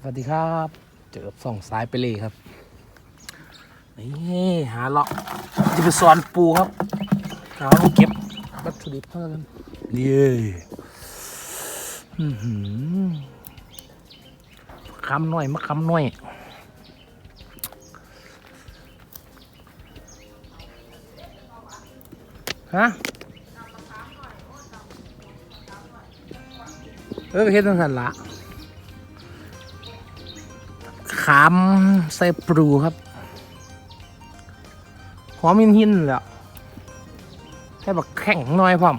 สวัสดีครับ เจอกับส่องสายไปเลยครับ นี่หาเลาะจะไปสอนปูครับเราต้องเก็บวัตถุดิบเท่านั้นนี่คำหน่อยมาคำหน่อยฮะเออเฮ็ดตั้งสันละ ขามใส่ปรูครับ หอมหินหินแล้วแค่แบบแข็งน้อยพร้อม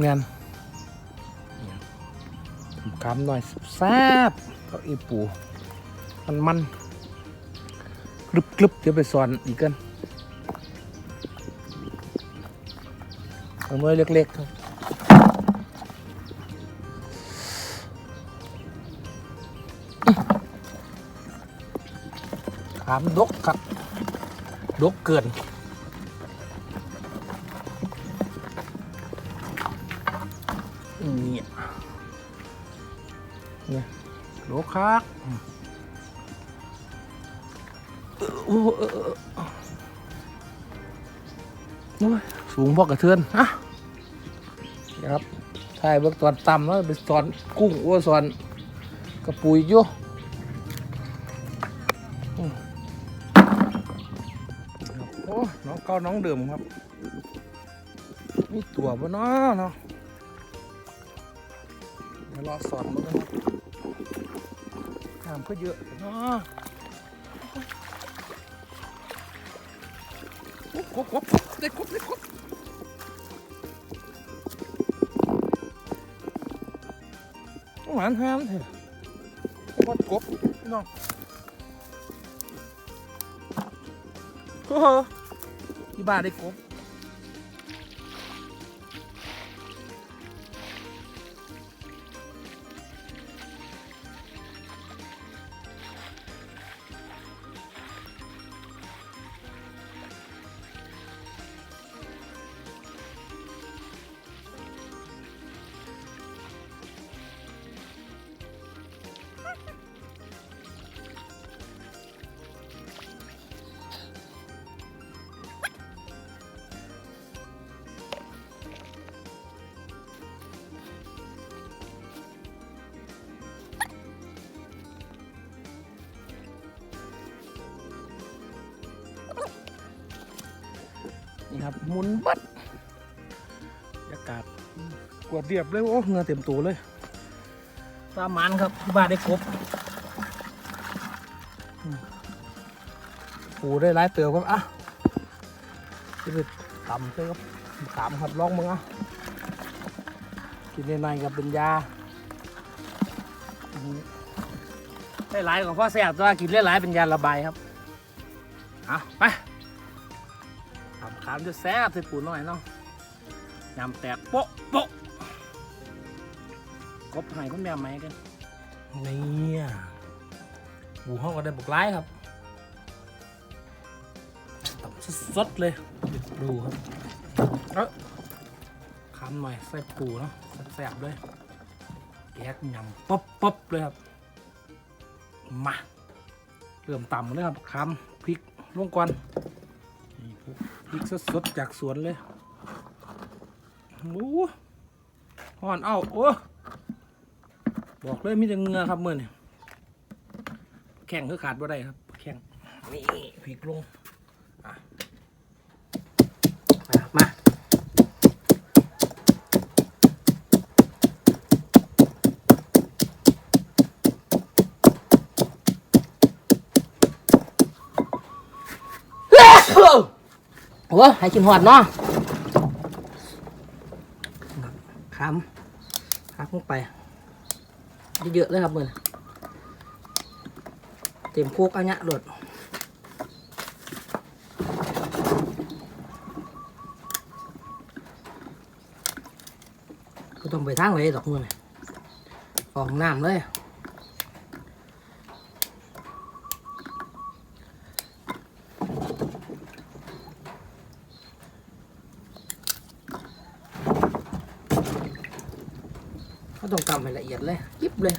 เงินขามหน่อยแซ่บก็อีปู มันมันกรึบกรึบเดี๋ยวไปสอนอีกกันเอาเมื่อเล็กๆครับามดกครับดกเกินเนี่ยเนี่ยดกคักโอ้เออสูงพอกระเทือนฮะนะครับถ่ายเบื้องตอนต่ำแล้วไปสอนกุ้งอ้วสอนกระปุยอยู่ น้องเก้าน้องเดิมครับนี่ตัวปะเนาะเนาะเดี๋ยวรอสอนมันนะครับน้ำก็เยอะเนาะโอ้กบกบได้กบได้กบหวานแฮมเถอะไอ้บอดกบพี่น้องโอ้โห ที่บ้านได้กบ ครับหมุนบัดบรรยากาศกวดเรียบเลยโอ้เงือเต็มตัวเลยตามันครับที่บ้านได้กบปูได้หลายเติบครับอะจะไปต่ำเลยครับตามครับลองมึงอะกินในในกับเป็นยาได้หลายกว่าพ่อแซ่บตัวกินได้หลายเป็นยาระบายครับเอาไปามจะแซ่บใส่ปูหน่อยเนาะยำแตกโป๊ะโป๊ะกบไห้คุณแม่ไหมกันนี่บูห้องก็ได้บุกไล่ครับตำสดๆเลยเด็ดปูครับเอ้อขามหน่อยใส่ปูเนาะแซ่บๆเลยแกกยำป๊บป๊บเลยครับ มาเริ่มต่ำเลยครับคำพริกลงก่อนนี่ พริกสดๆจากสวนเลยโอ้ห่อน เอ้า โอ้ บอกเลยมีแต่เงือครับมือนี่แข้งคือขาดบ่ได้ครับ แข้งนี่พริกลงมามา โอ้ให้กินหอดเนาะขามขามลงไปเยอะๆเลยครับมือนเต็มโคกอันเนี้ยโดดก็ต้องไปทางไหนดอกมือนี่ออกน้ำเลย ก็ต้องทำให้ละ เอียดเลยยิบเลย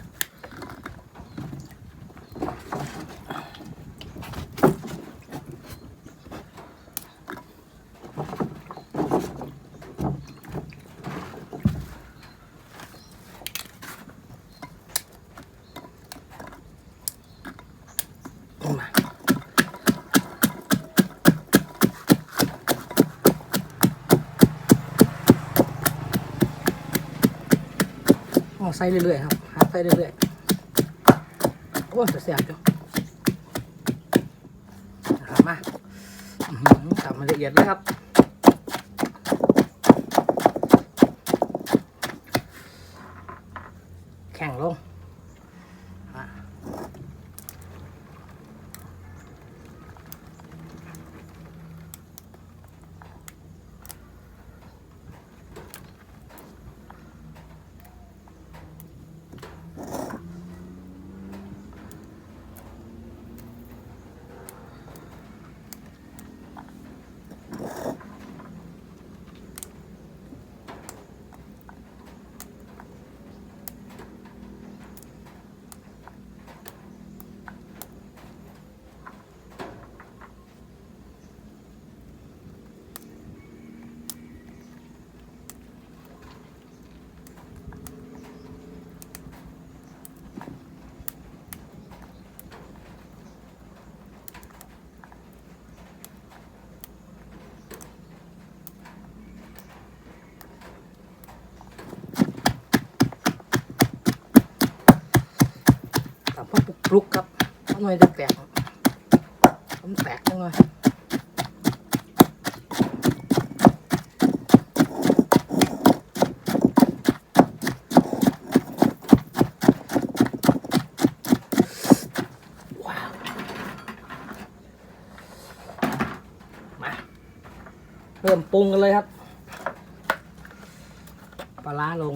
ใส่เรื่อยๆครับหาใส่เรื่อยๆโอ้จะแสบจ้ะนะครับมาอื้อหือทำมันละเอียดเลยครับแข็งลง ลุกครับทำไมจะแตกมันแตกจังเลยว้าวมาเริ่มปรุงกันเลยครับ ปลาร้าลง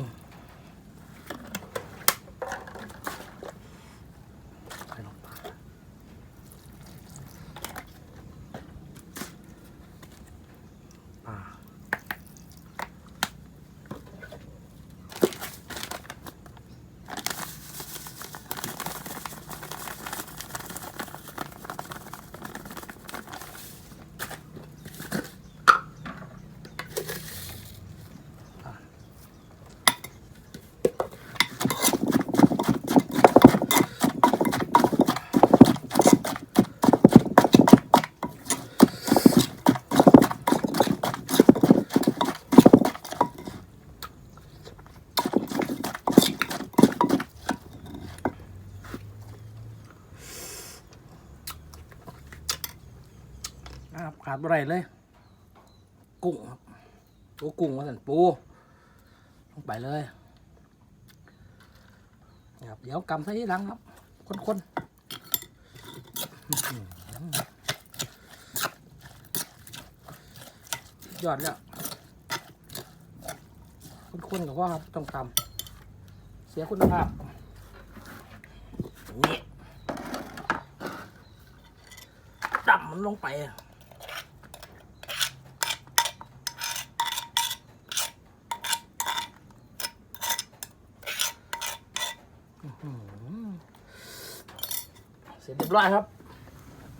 ไรเลย กุ้งครับตัวกุ้งมาสันปู ลงไปเลยครับเดี๋ยวกำใส่ที่หลังครับ คน ๆ ยอดแล้ว คนๆกับว่าครับต้องตำเสียคุณภาพนี่ดำมันลงไป อืมเส ร็จเรียบร้อยครับ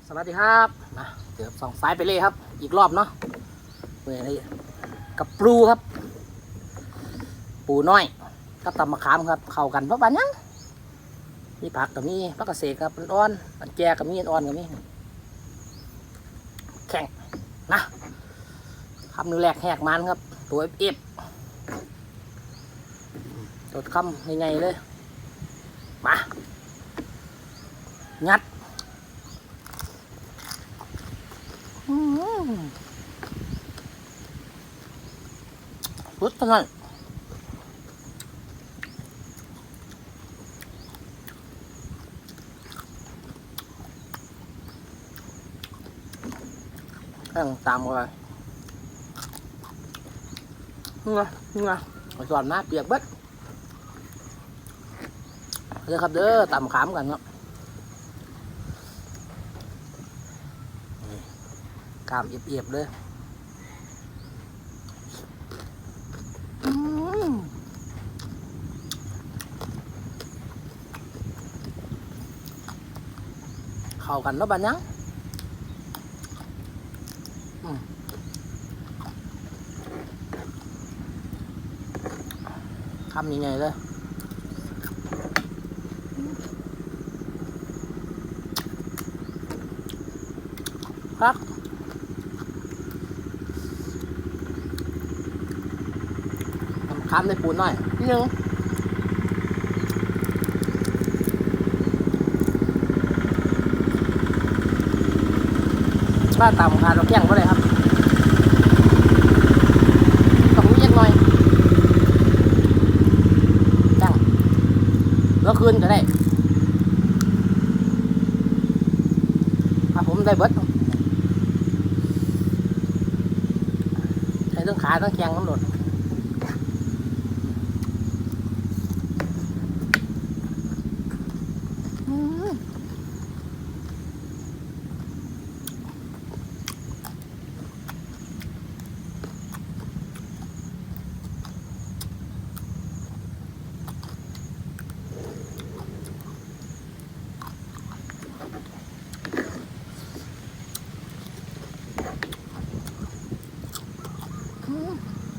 สวัสดีครับนะเดี๋ยวสองสายไปเลยครับ อีกรอบเนาะเพื่ออะไรกับปลูครับ ปูน้อยกับตำมะขามครับ เข้ากันเพราะบ้านยังมีผักกับมีผักเกษตรกับมันอ่อนมันแจกับมีอ่อนกับมีแข็งนะคำนึงแรกแหกมันครับ ตัวเอฟๆตัวคำใหญ่ๆเลย มา งัดรุดเท่านั้นข้างตามกันเลยงนี่ไงมาสอนมาเปียกเบิดเด้อครับเด้อตำขามกันครับ กามเอียบๆเลยเข้ากันแล้วบ้านยังทำยังไงเลยครับ คำในปูนหน่อยนิดนึงถ้าต่ำขาดเราแข้งก็เลยครับต้องมีเย็นหน่อยจังแล้วคืนก็ได้ครับผมได้เบิดใช้ทั้งขาทั้งแข้งทั้งหลด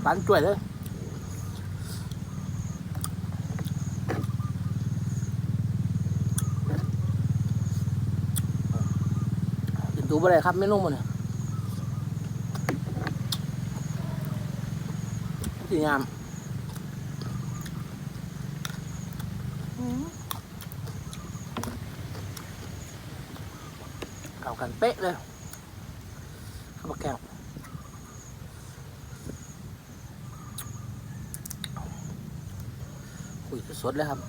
bán chuột đấy กินตูไปเลยครับไม่นุ่มมันเนี่ยสีงามเก่ากันเป๊ะเลยข้าวแกง คุยสดๆเลยครับ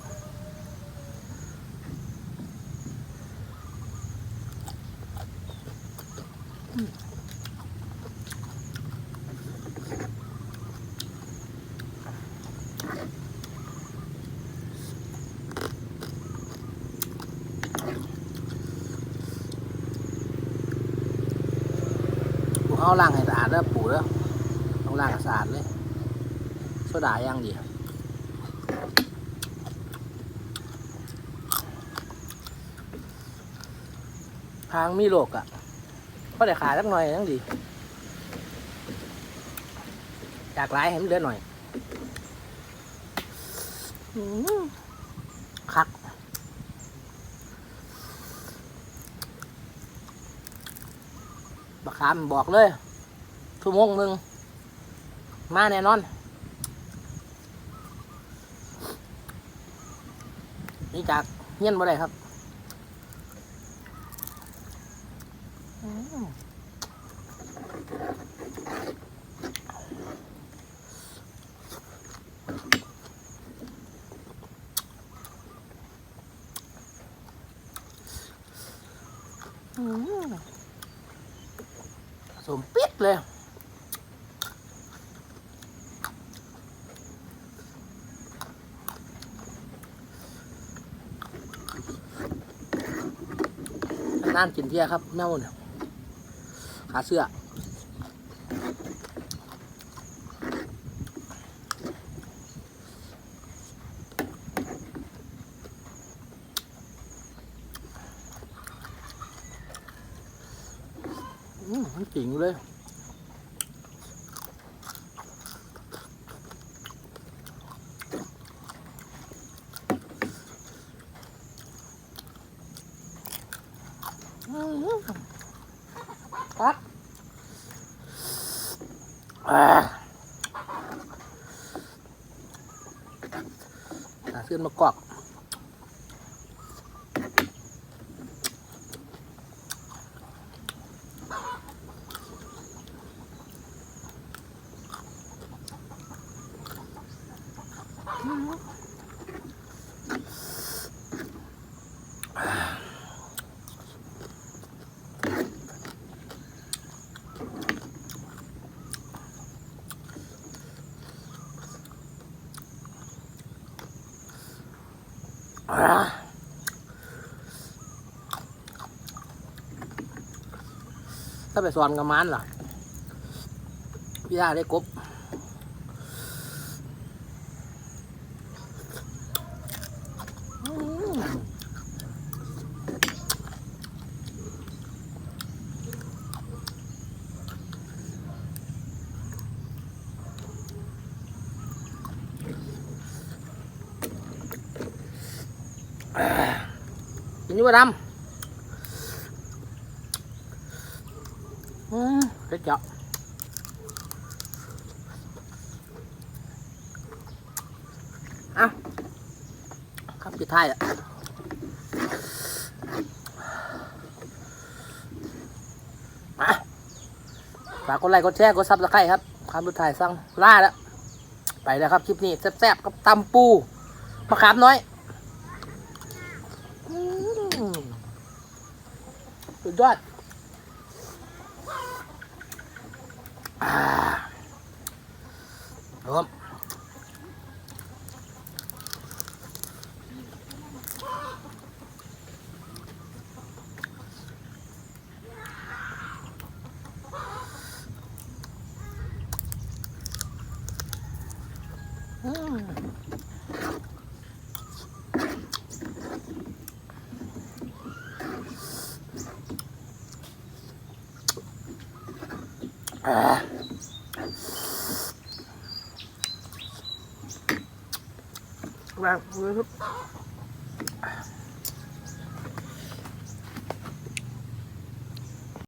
ปูเขาล้างให้สะอาดแล้วปูแล้วต้องล้างให้สะอาดเลยโซดาย่างดี ทางมีโลกอะ่ะก็ได้ขายสักหน่อยยังดีจากร้ายให้มันเหลือหน่อยคักบักขามบอกเลยชั่วโมงหนึ่งมาแน่นอน นี่จากเงี้ยนบ่ได้ครับ อืม สมปิดเลยนั่นกินเที่ยครับแม่มเนี่ย ขาเสื้ออืมมันจริงเลยอืม ครับอ่าหาเสื้อมากรอก ไปสอนกับมันล่ะพี่ยาได้กบกินยูบะดำ เจาะอ้าครับปิดท้ายอะมาฝากกดไลค์กดแชร์กดซับสไครต์ครับคำสุดท้ายสั่งล่าแล้ว ไปแล้วครับ คลิปนี้แซ่บๆกับตำปูมะขามน้อยสุดยอด วางมือครับ